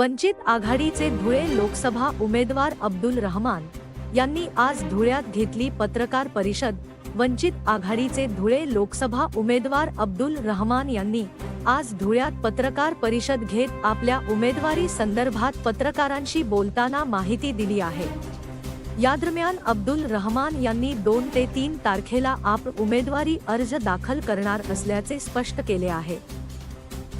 वंचित आघाडीचे धुळे लोकसभा उमेदवार अब्दुल रहमान यांनी आज धुळ्यात घेतली पत्रकार परिषद. वंचित आघाडीचे धुळे लोकसभा उमेदवार अब्दुल रहमान यांनी आज धुळ्यात पत्रकार परिषद घेत आपल्या उमेदवारी संदर्भात पत्रकारांशी बोलताना माहिती दिली आहे. या दरम्यान अब्दुल रहमान यांनी दोन ते तीन तारखेला आप उमेदवारी अर्ज दाखल करणार असल्याचे स्पष्ट केले आहे.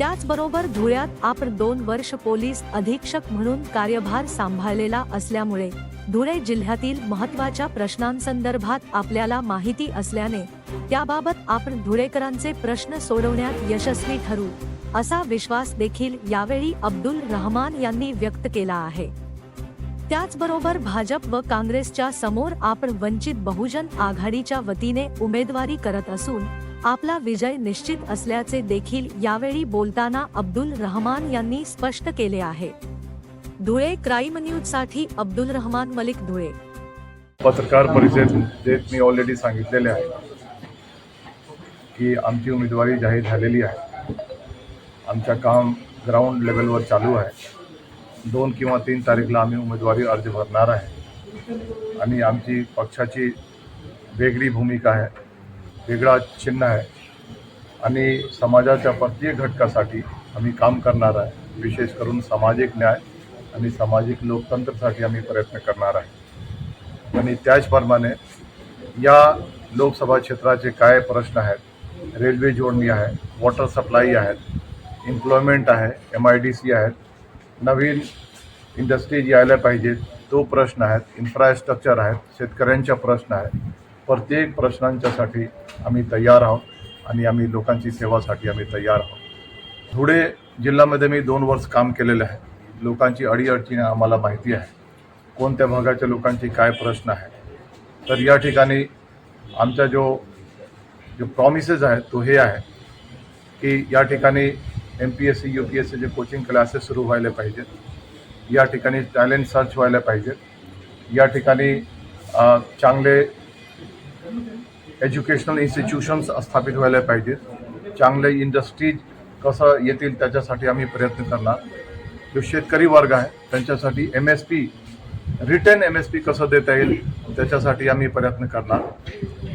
त्याचबरोबर धुळ्यात आपण दोन वर्ष पोलीस अधीक्षक म्हणून कार्यभार सांभाळलेला असल्यामुळे धुळे जिल्ह्यातील महत्त्वाच्या प्रश्नांसंदर्भात आपल्याला माहिती असल्याने त्याबाबत आपण धुळेकरांचे प्रश्न सोडवण्यात यशस्वी ठरू असा विश्वास देखील यावेळी अब्दुल रहमान यांनी व्यक्त केला आहे. त्याचबरोबर भाजप व काँग्रेसच्या समोर आपण वंचित बहुजन आघाडीच्या वतीने उमेदवारी करत असून आपला विजय निश्चित असल्याचे देखील यावेळी बोलताना अब्दुल रहमान यांनी स्पष्ट केले आहे. धुळे क्राईम न्यूजसाठी अब्दुल रहमान मलिक धुळे. पत्रकार परिषदेत मी ऑलरेडी सांगितलेले आहे की आमची उमेदवारी जाहीर झालेली आहे. आमचं काम ग्राउंड लेवलवर चालू आहे. दोन किंवा तीन तारीखला आम्ही उमेदवारी अर्ज भरणार आहे. आणि आमची पक्षाची वेगळी भूमिका आहे. वेगळा चिन्ह आहे. आणि समाजाच्या प्रत्येक घटकासाठी आम्ही काम करणार आहे. विशेष करून सामाजिक न्याय आणि सामाजिक लोकतंत्रासाठी आम्ही प्रयत्न करणार आहे. आणि त्याचप्रमाणे या लोकसभा क्षेत्राचे काय प्रश्न आहेत? रेल्वे जोडणी आहे वॉटर सप्लाय आहेत एम्प्लॉयमेंट आहे एम आय डी सी आहेत. नवीन इंडस्ट्रीज यायला पाहिजेत. तो प्रश्न आहेत इन्फ्रास्ट्रक्चर आहेत शेतकऱ्यांच्या प्रश्न आहेत. प्रत्येक प्रश्नांच्यासाठी आम्ही तयार आहोत आणि आम्ही लोकांची सेवासाठी आम्ही तयार आहोत. धुळे जिल्ह्यामध्ये मी दोन वर्ष काम केलेलं आहे. लोकांची अडीअडचणी आम्हाला माहिती आहे. कोणत्या भागाच्या लोकांची काय प्रश्न आहे तर या ठिकाणी आमचा जो जो प्रॉमिसेस आहे तो हे आहे की या ठिकाणी M P S C U P S सीचे कोचिंग क्लासेस सुरू व्हायला पाहिजेत. या ठिकाणी टॅलेंट सर्च व्हायला पाहिजेत. या ठिकाणी चांगले एज्युकेशनल इन्स्टिट्यूशन्स स्थापित व्हायला पाहिजेत. चांगले इंडस्ट्रीज कसं येतील त्याच्यासाठी आम्ही प्रयत्न करणार. जो शेतकरी वर्ग आहे त्यांच्यासाठी M S P return M S P कसं देता येईल त्याच्यासाठी आम्ही प्रयत्न करणार.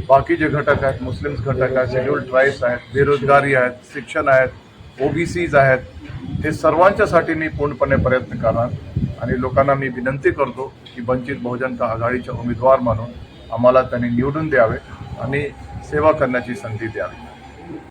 बाकी जे घटक आहेत मुस्लिम्स घटक आहेत शेड्यूल ट्राईब्स आहेत बेरोजगारी आहेत शिक्षण आहेत ओबीसीज आहेत हे सर्वांच्यासाठी मी पूर्णपणे प्रयत्न करणार. आणि लोकांना मी विनंती करतो की वंचित बहुजन आघाडीचे उमेदवार म्हणून आम्हाला त्यांनी निवडून द्यावे आणि सेवा करण्याची संधी द्यावी.